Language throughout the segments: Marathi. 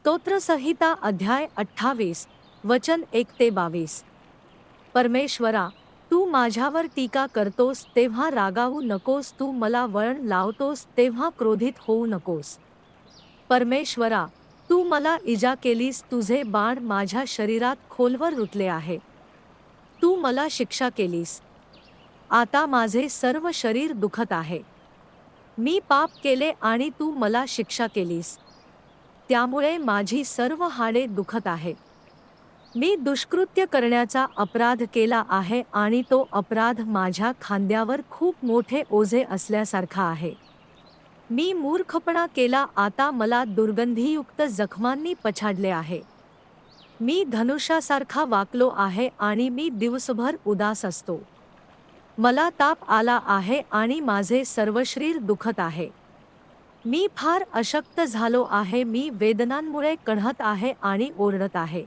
स्तोत्रसंहिता अध्याय अठ्ठावीस वचन एक ते बावीस. परमेश्वरा तू माझ्यावर टीका करतोस तेव्हा रागावू नकोस तू मला वळण लावतोस तेव्हा क्रोधित होऊ नकोस. परमेश्वरा तू मला इजा केलीस तुझे बाण माझ्या शरीरात खोलवर रुतले आहे. तू मला शिक्षा केलीस. आता माझे सर्व शरीर दुखत आहे. मी पाप केले आणि तू मला शिक्षा केलीस. त्यामुळे माझी सर्व हाडे दुखत आहे. मी दुष्कृत्य करण्याचा अपराध केला आहे आणि तो अपराध माझ्या खांद्यावर खूप मोठे ओझे असल्यासारखा आहे. मी मूर्खपणा केला आता मला दुर्गंधीयुक्त जखमांनी पछाडले आहे. मी धनुष्यासारखा वाकलो आहे आणि मी दिवसभर उदास असतो. मला ताप आला आहे आणि माझे सर्व शरीर दुखत आहे. मी फार अशक्त झालो आहे मी वेदनांमुळे कढत आहे आणि ओरडत आहे.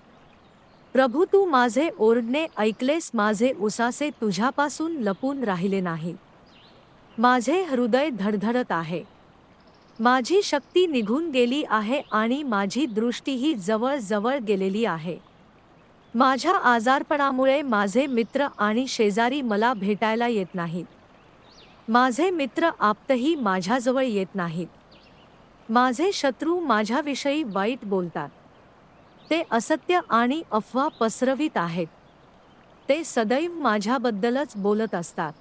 प्रभू तू माझे ओरडणे ऐकलेस माझे उसासे तुझ्यापासून लपून राहिले नाही. माझे हृदय धडधडत आहे. माझी शक्ती निघून गेली आहे आणि माझी दृष्टीही जवळजवळ गेलेली आहे. माझ्या आजारपणामुळे माझे मित्र आणि शेजारी मला भेटायला येत नाहीत. माझे मित्र आपतही माझ्याजवळ येत नाहीत. माझे शत्रू माझ्याविषयी वाईट बोलतात. ते असत्य आणि अफवा पसरवित आहेत. ते सदैव माझ्याबद्दलच बोलत असतात.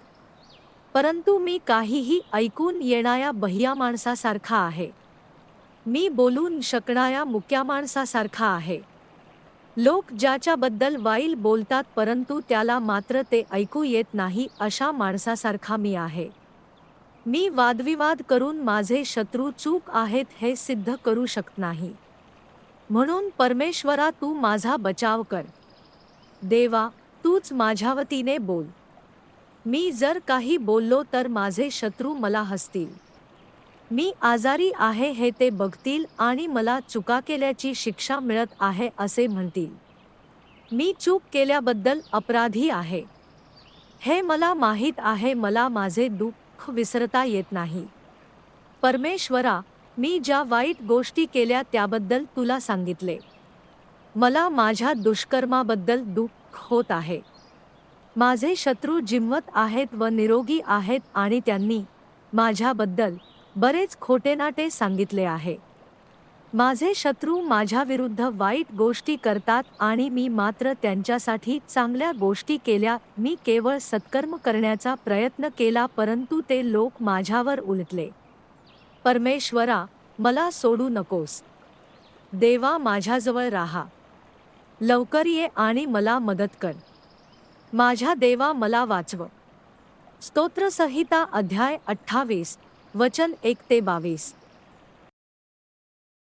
परंतु मी काहीही ऐकून येणाऱ्या बह्या माणसासारखा आहे. मी बोलून शकणाऱ्या मुक्या माणसासारखा आहे. लोक ज्याच्याबद्दल वाईल बोलतात परंतु त्याला मात्र ते ऐकू येत नाही अशा माणसासारखा मी आहे. मी वादविवाद करून माझे शत्रू चूक आहेत हे सिद्ध करू शकत नाही. म्हणून परमेश्वरा तू माझा बचाव कर. देवा तूच माझ्यावतीने बोल. मी जर काही बोललो तर माझे शत्रू मला हसतील. मी आजारी आहे हे ते बघतील आणि मला चुका केल्याची शिक्षा मिळत आहे असे म्हणतील. मी चूक केल्याबद्दल अपराधी आहे. हे मला माहीत आहे मला माझे दुःख दुःख विसरता येत नाही. परमेश्वरा मी ज्या वाईट गोष्टी केल्या त्याबद्दल तुला सांगितले. मला माझ्या दुष्कर्माबद्दल दुःख होत आहे. माझे शत्रू जिंवत आहेत व निरोगी आहेत आणि त्यांनी माझ्याबद्दल बरेच खोटेनाटे सांगितले आहे. माझे शत्रू माझ्याविरुद्ध वाईट गोष्टी करतात आणि मी मात्र त्यांच्यासाठी चांगल्या गोष्टी केल्या मी केवळ सत्कर्म करण्याचा प्रयत्न केला परंतु ते लोक माझ्यावर उलटले. परमेश्वरा मला सोडू नकोस. देवा माझ्याजवळ राहा. लवकर ये आणि मला मदत कर. माझ्या देवा मला वाचव. स्तोत्रसंहिता अध्याय अठ्ठावीस वचन एक ते बावीस.